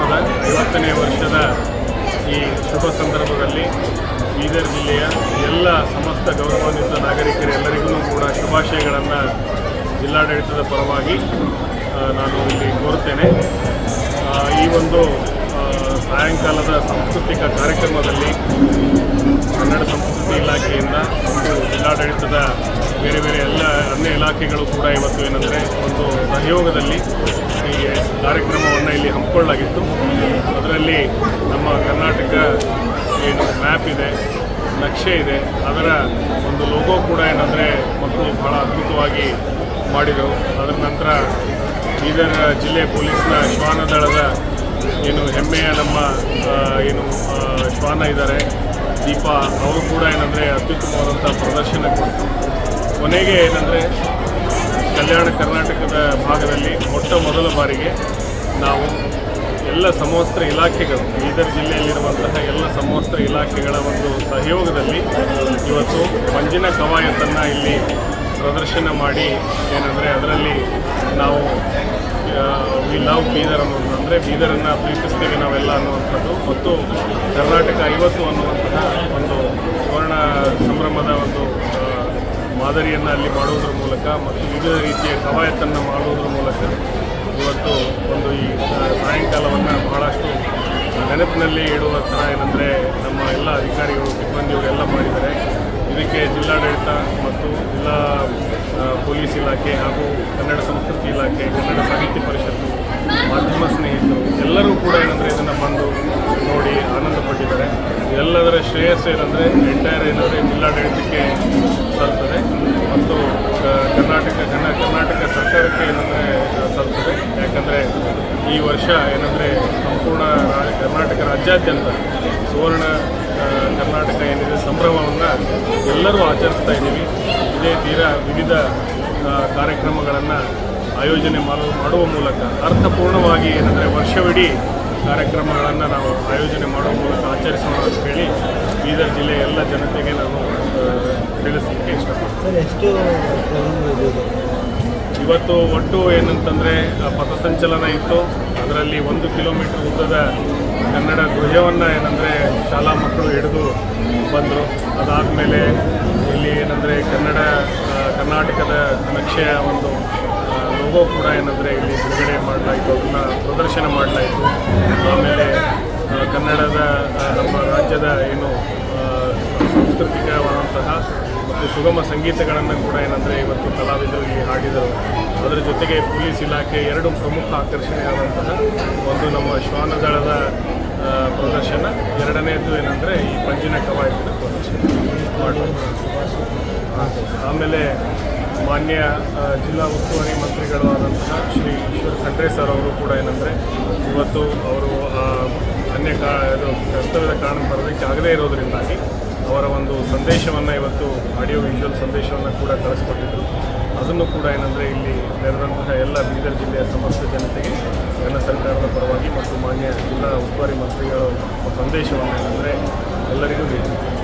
ಕಾರ್ಯಕ್ರಮದ ಐವತ್ತನೇ ವರ್ಷದ ಈ ಶುಭ ಸಂದರ್ಭದಲ್ಲಿ ಬೀದರ್ ಜಿಲ್ಲೆಯ ಎಲ್ಲ ಸಮಸ್ತ ಗೌರವಾನ್ವಿತ ನಾಗರಿಕರೆಲ್ಲರಿಗೂ ಕೂಡ ಶುಭಾಶಯಗಳನ್ನು ಜಿಲ್ಲಾಡಳಿತದ ಪರವಾಗಿ ನಾನು ಇಲ್ಲಿ ಕೋರುತ್ತೇನೆ. ಈ ಒಂದು ಸಾಯಂಕಾಲದ ಸಾಂಸ್ಕೃತಿಕ ಕಾರ್ಯಕ್ರಮದಲ್ಲಿ ಕನ್ನಡ ಸಂಸ್ಕೃತಿ ಇಲಾಖೆಯಿಂದ ಮತ್ತು ಜಿಲ್ಲಾಡಳಿತದ ಬೇರೆ ಬೇರೆ ಎಲ್ಲ ಅನ್ಯ ಇಲಾಖೆಗಳು ಕೂಡ ಇವತ್ತು ಏನಂದರೆ ಒಂದು ಸಹಯೋಗದಲ್ಲಿ ಈ ಕಾರ್ಯಕ್ರಮ ಹಮ್ಮಿಕೊಳ್ಳಲಾಗಿತ್ತು. ಅದರಲ್ಲಿ ನಮ್ಮ ಕರ್ನಾಟಕ ಏನು ಮ್ಯಾಪ್ ಇದೆ, ನಕ್ಷೆ ಇದೆ, ಅದರ ಒಂದು ಲೋಗೋ ಕೂಡ ಏನಂದರೆ ಮಕ್ಕಳು ಬಹಳ ಅದ್ಭುತವಾಗಿ ಮಾಡಿದರು ಅದರ ನಂತರ ಬೀದರ್ ಜಿಲ್ಲೆ ಪೊಲೀಸ್ನ ಶ್ವಾನ ದಳದ ಏನು ಹೆಮ್ಮೆಯ ನಮ್ಮ ಏನು ಶ್ವಾನ ಇದ್ದಾರೆ. ದೀಪಾ ಅವರು ಕೂಡ ಏನಂದರೆ ಅತ್ಯುತ್ತಮವಾದಂಥ ಪ್ರದರ್ಶನ ಕೊಟ್ಟರು ಕೊನೆಗೆ ಏನಂದರೆ ಕಲ್ಯಾಣ ಕರ್ನಾಟಕದ ಭಾಗದಲ್ಲಿ ಮೊಟ್ಟ ಮೊದಲ ಬಾರಿಗೆ ನಾವು ಎಲ್ಲ ಸಮವಸ್ತ್ರ ಇಲಾಖೆಗಳು, ಬೀದರ್ ಜಿಲ್ಲೆಯಲ್ಲಿರುವಂತಹ ಎಲ್ಲ ಸಮವಸ್ತ್ರ ಇಲಾಖೆಗಳ ಒಂದು ಸಹಯೋಗದಲ್ಲಿ ಇವತ್ತು ಮಂಜಿನ ಕವಾಯತನ್ನು ಇಲ್ಲಿ ಪ್ರದರ್ಶನ ಮಾಡಿ ಏನಂದರೆ ಅದರಲ್ಲಿ ನಾವು ವಿ ಲವ್ ಬೀದರ್ ಅನ್ನೋದು ಅಂದರೆ ಬೀದರನ್ನು ಪ್ರೀತಿಸ್ತೇವೆ ನಾವೆಲ್ಲ ಅನ್ನುವಂಥದ್ದು. ಮತ್ತು ಕರ್ನಾಟಕ ಐವತ್ತು ಅನ್ನುವಂತಹ ಒಂದು ಸುವರ್ಣ ಸಂಭ್ರಮದ ಒಂದು ಮಾದರಿಯನ್ನು ಅಲ್ಲಿ ಮಾಡುವುದರ ಮೂಲಕ ಮತ್ತು ವಿವಿಧ ರೀತಿಯ ಕವಾಯತನ್ನು ಮಾಡುವುದರ ಮೂಲಕ ಇವತ್ತು ಒಂದು ಈ ಸಾಯಂಕಾಲವನ್ನು ಬಹಳಷ್ಟು ನೆನಪಿನಲ್ಲಿ ಇಡುವ ಥರ ಏನಂದರೆ ನಮ್ಮ ಎಲ್ಲ ಅಧಿಕಾರಿಗಳು ಸಿಬ್ಬಂದಿಯವರೆಲ್ಲ ಮಾಡಿದ್ದಾರೆ. ಇದಕ್ಕೆ ಜಿಲ್ಲಾಡಳಿತ ಮತ್ತು ಜಿಲ್ಲಾ ಪೊಲೀಸ್ ಇಲಾಖೆ ಹಾಗೂ ಕನ್ನಡ ಸಂಸ್ಕೃತಿ ಇಲಾಖೆ, ಕನ್ನಡ ಸಾಹಿತ್ಯ ಪರಿಷತ್ತು, ಮಾಧ್ಯಮ ಸ್ನೇಹಿತರು ಎಲ್ಲರೂ ಕೂಡ ಏನಂದರೆ ಇದನ್ನು ಬಂದು ನೋಡಿ ಆನಂದಪಟ್ಟಿದ್ದಾರೆ. ಎಲ್ಲದರ ಶ್ರೇಯಸ್ಸು ಏನಂದರೆ ಎಂಟೈರ್ ಏನಂದರೆ ಜಿಲ್ಲಾಡಳಿತಕ್ಕೆ ಸಲ್ತದೆ ಮತ್ತು ಕರ್ನಾಟಕ ಜನ ಕರ್ನಾಟಕ ಸರ್ಕಾರಕ್ಕೆ ಏನಂದರೆ ಯಾಕಂದರೆ ಈ ವರ್ಷ ಏನಂದರೆ ಸಂಪೂರ್ಣ ಕರ್ನಾಟಕ ರಾಜ್ಯಾದ್ಯಂತ ಸುವರ್ಣ ಕರ್ನಾಟಕ ಏನಿದೆ, ಸಂಭ್ರಮವನ್ನು ಎಲ್ಲರೂ ಆಚರಿಸ್ತಾ ಇದ್ದೀವಿ. ಇದೇ ತೀರಾ ವಿವಿಧ ಕಾರ್ಯಕ್ರಮಗಳನ್ನು ಆಯೋಜನೆ ಮಾಡು, ಮಾಡುವ ಮೂಲಕ ಅರ್ಥಪೂರ್ಣವಾಗಿ ಏನಂದರೆ ವರ್ಷವಿಡೀ ಕಾರ್ಯಕ್ರಮಗಳನ್ನು ನಾವು ಆಯೋಜನೆ ಮಾಡುವ ಮೂಲಕ ಆಚರಿಸೋಣ ಅಂತ ಹೇಳಿ ಬೀದರ್ ಜಿಲ್ಲೆಯ ಎಲ್ಲ ಜನತೆಗೆ ನಾನು ತಿಳಿಸಲಿಕ್ಕೆ ಇಷ್ಟಪಡ್ತೀನಿ. ಇವತ್ತು ಒಟ್ಟು ಏನಂತಂದರೆ ಪಥಸಂಚಲನ ಇತ್ತು. ಅದರಲ್ಲಿ ಒಂದು ಕಿಲೋಮೀಟರ್ ಉದ್ದದ ಕನ್ನಡ ಧ್ವಜವನ್ನು ಏನಂದರೆ ಶಾಲಾ ಮಕ್ಕಳು ಹಿಡಿದು ಬಂದರು. ಅದಾದಮೇಲೆ ಇಲ್ಲಿ ಏನಂದರೆ ಕನ್ನಡ ಕರ್ನಾಟಕದ ನಕ್ಷೆಯ ಒಂದು ಲೋಗೋ ಕೂಡ ಏನಂದರೆ ಇಲ್ಲಿ ಬಿಡುಗಡೆ ಮಾಡಲಾಯಿತು ಅದನ್ನು ಪ್ರದರ್ಶನ ಮಾಡಲಾಯಿತು ಆಮೇಲೆ ಕನ್ನಡದ ನಮ್ಮ ರಾಜ್ಯದ ಏನು ಸಾಂಸ್ಕೃತಿಕವಾದಂತಹ ಮತ್ತು ಸುಗಮ ಸಂಗೀತಗಳನ್ನು ಕೂಡ ಏನಂದರೆ ಇವತ್ತು ಕಲಾವಿದರು ಇಲ್ಲಿ ಹಾಡಿದರು. ಅದರ ಜೊತೆಗೆ ಪೊಲೀಸ್ ಇಲಾಖೆ ಎರಡು ಪ್ರಮುಖ ಆಕರ್ಷಣೆಯಾದಂತಹ ಒಂದು ನಮ್ಮ ಶ್ವಾನದಳದ ಪ್ರದರ್ಶನ. ಎರಡನೇದು ಏನಂದರೆ ಈ ಪಂಜಿನ ಕವಾಯತಿನ ಪ್ರದರ್ಶನ ಆಮೇಲೆ ಮಾನ್ಯ ಜಿಲ್ಲಾ ಉಸ್ತುವಾರಿ ಮಂತ್ರಿಗಳು ಆದಂತಹ ಶ್ರೀ ಈಶ್ವರ್ ಖಂಡ್ರೆ ಸರ್ ಅವರು ಕೂಡ ಏನಂದರೆ ಇವತ್ತು ಅವರು ಅನ್ಯ ಕಾ, ಇದು ಕರ್ತವ್ಯದ ಕಾರಣ ಬರೋದಕ್ಕೆ ಆಗದೇ ಇರೋದರಿಂದಾಗಿ ಅವರ ಒಂದು ಸಂದೇಶವನ್ನು ಇವತ್ತು ಆಡಿಯೋ ವಿಷುವಲ್ ಸಂದೇಶವನ್ನು ಕೂಡ ಕಳಿಸ್ಕೊಟ್ಟಿದ್ರು. ಅದನ್ನು ಕೂಡ ಏನಂದರೆ ಇಲ್ಲಿ ನೆರೆದಂತಹ ಎಲ್ಲ ಬೀದರ್ ಜಿಲ್ಲೆಯ ಸಮಸ್ತ ಜನತೆಗೆ ನನ್ನ ಸರ್ಕಾರದ ಪರವಾಗಿ ಮತ್ತು ಮಾನ್ಯ ಜಿಲ್ಲಾ ಉಸ್ತುವಾರಿ ಮಂತ್ರಿಗಳ ಸಂದೇಶವನ್ನು ಏನಂದರೆ ಎಲ್ಲರಿಗೂ ನೀಡಿದ್ದಾರೆ